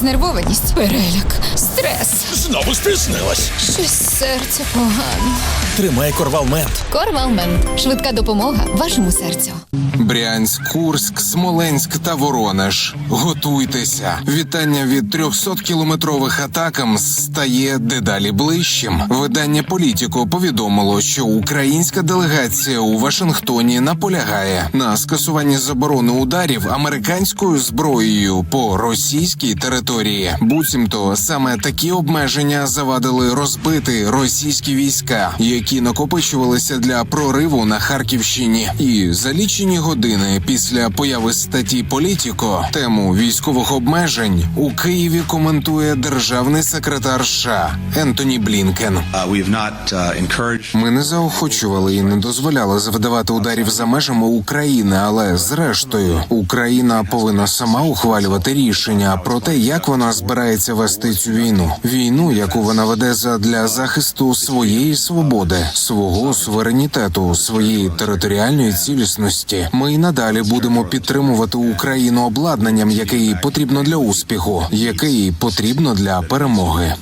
Знервованість, переляк, стрес. Знову стиснилась. Щось серце погано. Тримай корвал мент. Корвалмент. Швидка допомога вашому серцю. Брянськ, Курськ, Смоленськ та Воронеж. Готуйтеся. Вітання від 300-кілометрових атакам стає дедалі ближчим. Видання Політіко повідомило, що українська делегація у Вашингтоні наполягає на скасуванні заборони ударів американською зброєю по російській території. Буцімто саме такі обмеження завадили розбити російські війська, які накопичувалися для прориву на Харківщині. І за лічені години після появи статті Політіко тему військових обмежень у Києві коментує державний секретар США Ентоні Блінкен. Uh, uh, Ми не заохочували і не дозволяли завдавати ударів за межами України, але зрештою Україна повинна сама ухвалювати рішення про те, як вона збирається вести цю війну. Війну, яку вона веде задля захисту своєї свободи, свого суверенітету, своєї територіальної цілісності. Ми й надалі будемо підтримувати Україну обладнанням, яке їй потрібно для успіху, яке їй потрібно для перемоги.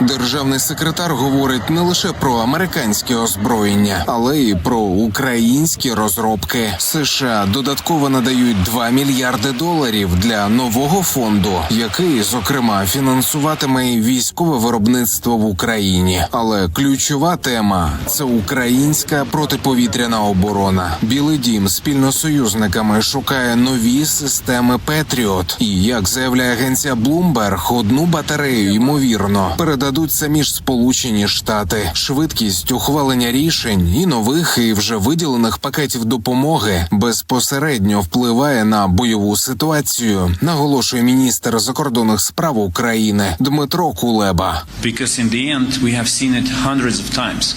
Державний секретар говорить не лише про американське озброєння, але й про українські розробки. США додатково надають 2 мільярди доларів для нового фонду, який зокрема фінансуватиме і військове виробництво в Україні. Але ключова тема це українська протиповітряна оборона. Білий дім спільно з союзниками шукає нові системи Петріот. І як заявляє агенція Bloomberg, одну батарею ймовірно передадуть самі ж Сполучені Штати. Швидкість ухвалення рішень і нових, і вже виділених пакетів допомоги безпосередньо впливає на бойову ситуацію. Наголошує міністр закордонних справ України Дмитро Кулеба. Because in the end, we have seen it hundreds of times.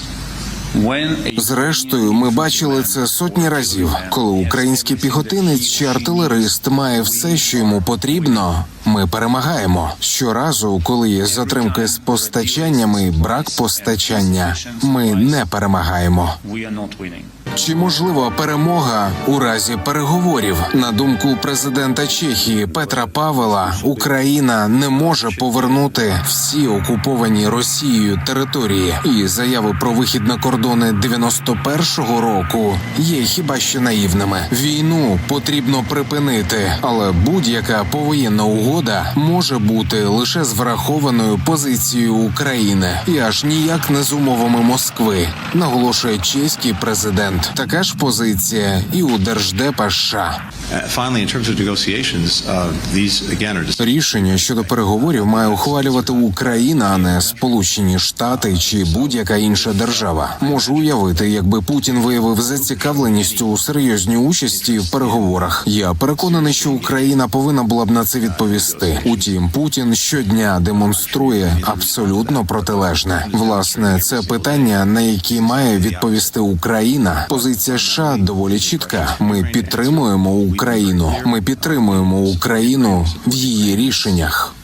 Зрештою, ми бачили це сотні разів, коли український піхотинець чи артилерист має все, що йому потрібно. Ми перемагаємо щоразу, коли є затримки з постачаннями, брак постачання. Ми не перемагаємо. Чи можлива перемога у разі переговорів? На думку президента Чехії Петра Павела, Україна не може повернути всі окуповані Росією території, і заяви про вихід на кордони 91-го року є хіба що наївними. Війну потрібно припинити, але будь-яка повоєнна угода може бути лише з врахованою позицією України і аж ніяк не з умовами Москви, наголошує чеський президент. Така ж позиція і у держдепа США. Uh, uh, Рішення щодо переговорів має ухвалювати Україна, а не Сполучені Штати чи будь-яка інша держава. Можу уявити, якби Путін виявив зацікавленість у серйозній участі в переговорах. Я переконаний, що Україна повинна була б на це відповісти. Утім, Путін щодня демонструє абсолютно протилежне. Власне, це питання, на які має відповісти Україна. Позиція США доволі чітка. Ми підтримуємо Україну. Ми підтримуємо Україну в її рішеннях.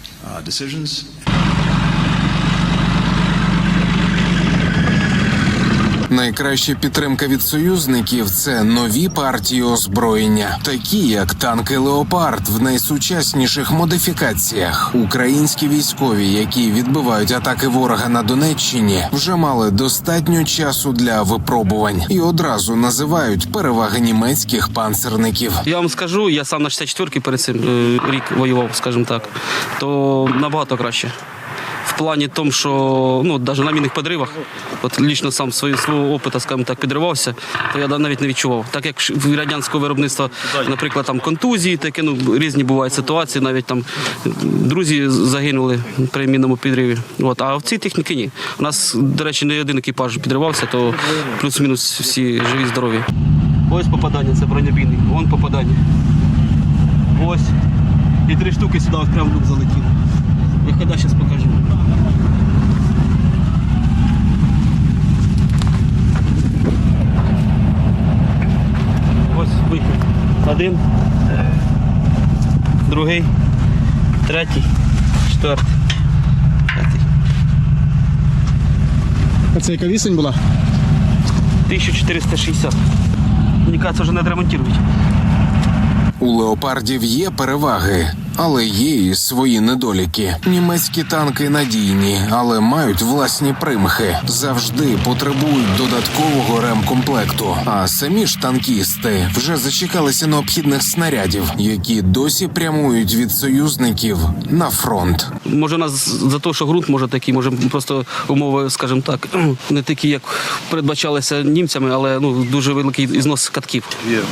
Найкраща підтримка від союзників це нові партії озброєння, такі як танки Леопард в найсучасніших модифікаціях. Українські військові, які відбивають атаки ворога на Донеччині, вже мали достатньо часу для випробувань і одразу називають переваги німецьких панцерників. Я вам скажу, я сам на 64-ки перед цим е, рік воював, скажімо так, то набагато краще. В плані тому, що ну, навіть на мінних підривах, от лічно сам свої, свого опиту, скажімо так, підривався, то я навіть не відчував. Так як в радянського виробництва, наприклад, там контузії, таке, ну, різні бувають ситуації, навіть там друзі загинули при мінному підриві. От, а в цій техніці ні. У нас, до речі, не один екіпаж підривався, то плюс-мінус всі живі, здорові. Ось попадання, це бронебійний. Вон попадання. Ось. І три штуки сюди прямо залетіло. Вихода зараз покажу. Ось вихід. Один. Другий. Третій. Четвертий. П'ятий. А це яка вісень була? 1460. Мені кажется, вже не відремонтують. У леопардів є переваги, Але є і свої недоліки. Німецькі танки надійні, але мають власні примхи. Завжди потребують додаткового ремкомплекту. А самі ж танкісти вже зачекалися необхідних снарядів, які досі прямують від союзників на фронт. Може, нас за те, що ґрунт може такий, може просто умови, скажімо так, не такі, як передбачалися німцями, але ну дуже великий ізнос катків.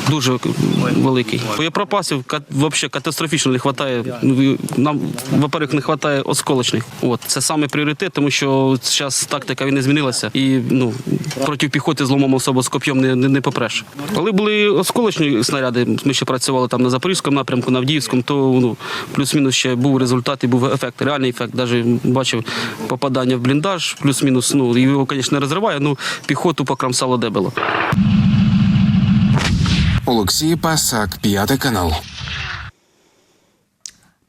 Дуже великий. Боєприпасів ка- взагалі катастрофічно не вистачає. Нам, во-первых, не вистачає осколочних. От це саме пріоритет, тому що зараз тактика не змінилася. І ну проти піхоти зломом особо з коп'єм не, не, не попреш. Коли були осколочні снаряди, ми ще працювали там на Запорізькому напрямку, на Авдіївському, то ну плюс-мінус ще був результат і був ефект, реальний ефект. Навіть бачив попадання в бліндаж, плюс-мінус. Ну його, звісно, не розриває, ну піхоту покрамсало дебело. Олексій Пасак, п'ятий канал.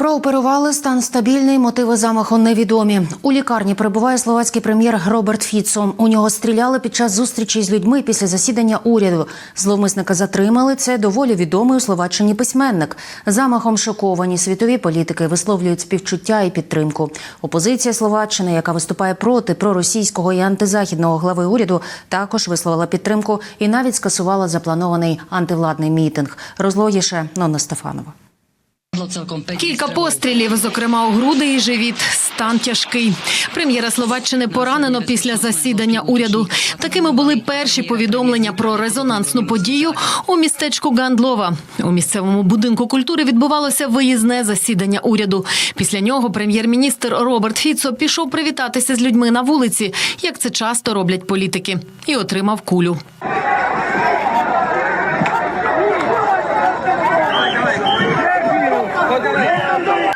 Прооперували стан стабільний, мотиви замаху невідомі. У лікарні перебуває словацький прем'єр Роберт Фіцо. У нього стріляли під час зустрічі з людьми після засідання уряду. Зловмисника затримали. Це доволі відомий у Словаччині письменник. Замахом шоковані світові політики висловлюють співчуття і підтримку. Опозиція Словаччини, яка виступає проти проросійського і антизахідного глави уряду, також висловила підтримку і навіть скасувала запланований антивладний мітинг. Розлогіше Нонна Стефанова. Кілька пострілів, зокрема у груди і живіт. Стан тяжкий. Прем'єра Словаччини поранено після засідання уряду. Такими були перші повідомлення про резонансну подію у містечку Гандлова. У місцевому будинку культури відбувалося виїзне засідання уряду. Після нього прем'єр-міністр Роберт Фіцо пішов привітатися з людьми на вулиці, як це часто роблять політики, і отримав кулю.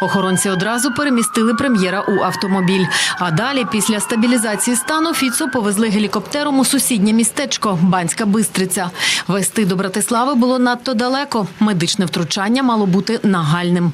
Охоронці одразу перемістили прем'єра у автомобіль. А далі, після стабілізації стану, Фіцо повезли гелікоптером у сусіднє містечко Банська Бистриця. Вести до Братислави було надто далеко. Медичне втручання мало бути нагальним.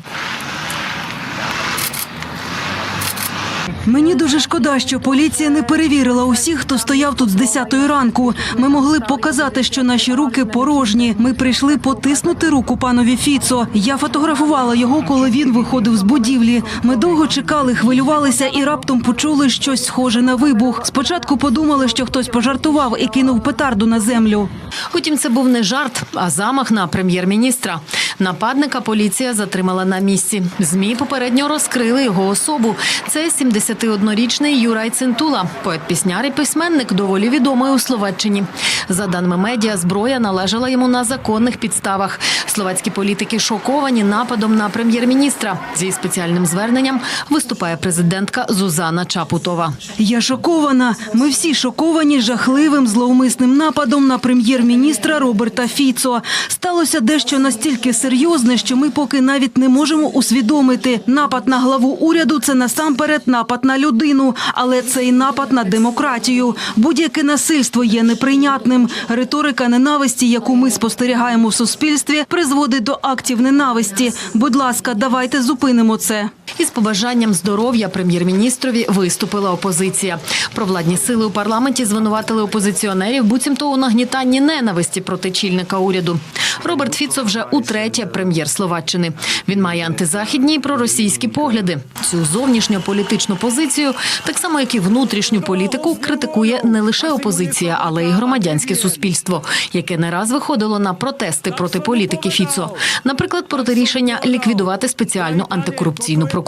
Мені дуже шкода, що поліція не перевірила усіх, хто стояв тут з 10 ранку. Ми могли б показати, що наші руки порожні. Ми прийшли потиснути руку панові Фіцо. Я фотографувала його, коли він виходив з будівлі. Ми довго чекали, хвилювалися і раптом почули щось схоже на вибух. Спочатку подумали, що хтось пожартував і кинув петарду на землю. Утім, це був не жарт, а замах на прем'єр-міністра. Нападника поліція затримала на місці. Змі попередньо розкрили його особу. Це 71-річний Юрай Цинтула, поет-пісняр і письменник, доволі відомий у Словаччині. За даними медіа, зброя належала йому на законних підставах. Словацькі політики шоковані нападом на прем'єр-міністра. Зі спеціальним зверненням виступає президентка Зузана Чапутова. Я шокована. Ми всі шоковані жахливим зловмисним нападом на прем'єр-міністра Роберта Фіцо. Сталося дещо настільки серйозне, що ми поки навіть не можемо усвідомити. Напад на главу уряду це насамперед напад на людину, але це і напад на демократію. Будь-яке насильство є неприйнятним. Риторика ненависті, яку ми спостерігаємо в суспільстві, призводить до актів ненависті. Будь ласка, давайте зупинимо це. Із побажанням здоров'я прем'єр-міністрові виступила опозиція. Провладні сили у парламенті звинуватили опозиціонерів, буцімто у нагнітанні ненависті проти чільника уряду. Роберт Фіцо вже утретє прем'єр Словаччини. Він має антизахідні і проросійські погляди. Цю зовнішню політичну позицію, так само як і внутрішню політику, критикує не лише опозиція, але й громадянське суспільство, яке не раз виходило на протести проти політики Фіцо. Наприклад, проти рішення ліквідувати спеціальну антикорупційну прокуратуру.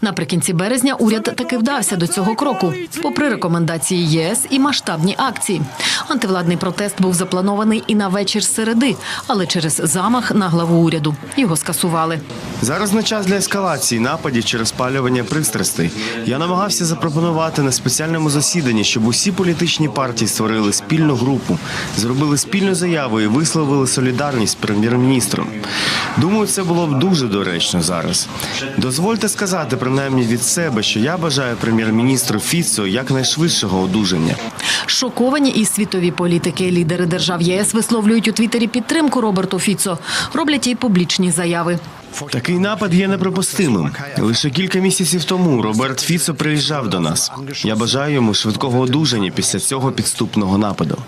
Наприкінці березня уряд таки вдався до цього кроку, попри рекомендації ЄС і масштабні акції. Антивладний протест був запланований і на вечір середи, але через замах на главу уряду його скасували. Зараз не час для ескалації нападів чи розпалювання пристрастей. Я намагався запропонувати на спеціальному засіданні, щоб усі політичні партії створили спільну групу, зробили спільну заяву і висловили солідарність з прем'єр-міністром. Думаю, це було б дуже доречно зараз. Дозвольте сказати, принаймні від себе, що я бажаю прем'єр-міністру Фіцо якнайшвидшого одужання. Шоковані і світові політики. Лідери держав ЄС висловлюють у Твіттері підтримку Роберту Фіцо. Роблять і публічні заяви. Такий напад є неприпустимим. Лише кілька місяців тому Роберт Фіцо приїжджав до нас. Я бажаю йому швидкого одужання після цього підступного нападу.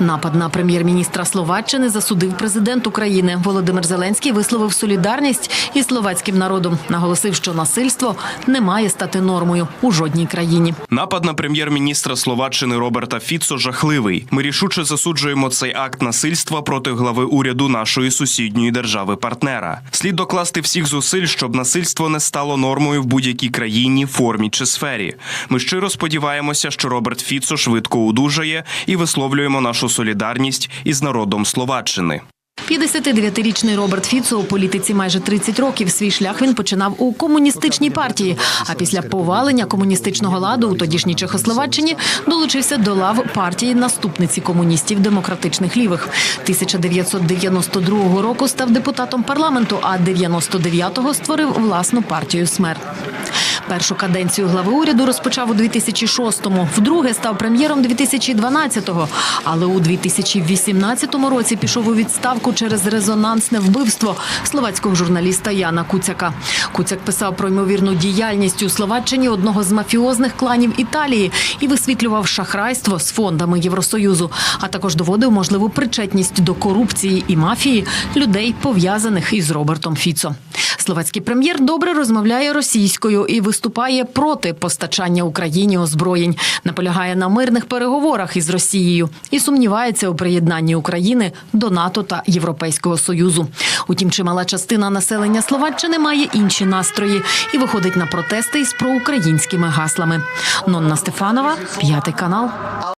Напад на прем'єр-міністра Словаччини засудив президент України. Володимир Зеленський висловив солідарність із словацьким народом. Наголосив, що насильство не має стати нормою у жодній країні. Напад на прем'єр-міністра Словаччини Роберта Фіцо жахливий. Ми рішуче засуджуємо цей акт насильства проти глави уряду нашої сусідньої держави-партнера. Слід докласти всіх зусиль, щоб насильство не стало нормою в будь-якій країні, формі чи сфері. Ми щиро сподіваємося, що Роберт Фіцо швидко одужає і висловлюємо нашу солідарність із народом Словаччини. 59-річний Роберт Фіцо у політиці майже 30 років. Свій шлях він починав у комуністичній партії. А після повалення комуністичного ладу у тодішній Чехословаччині долучився до лав партії наступниці комуністів демократичних лівих. 1992 року став депутатом парламенту, а 99-го створив власну партію Смер. Першу каденцію глави уряду розпочав у 2006-му, вдруге став прем'єром 2012-го, але у 2018 році пішов у відставку через резонансне вбивство словацького журналіста Яна Куцяка. Куцяк писав про ймовірну діяльність у Словаччині одного з мафіозних кланів Італії і висвітлював шахрайство з фондами Євросоюзу, а також доводив можливу причетність до корупції і мафії людей, пов'язаних із Робертом Фіцо. Словацький прем'єр добре розмовляє російською і виступає проти постачання Україні озброєнь, наполягає на мирних переговорах із Росією і сумнівається у приєднанні України до НАТО та Європейського союзу. Утім, чимала частина населення Словаччини має інші настрої і виходить на протести із проукраїнськими гаслами. Нонна Стефанова, п'ятий канал.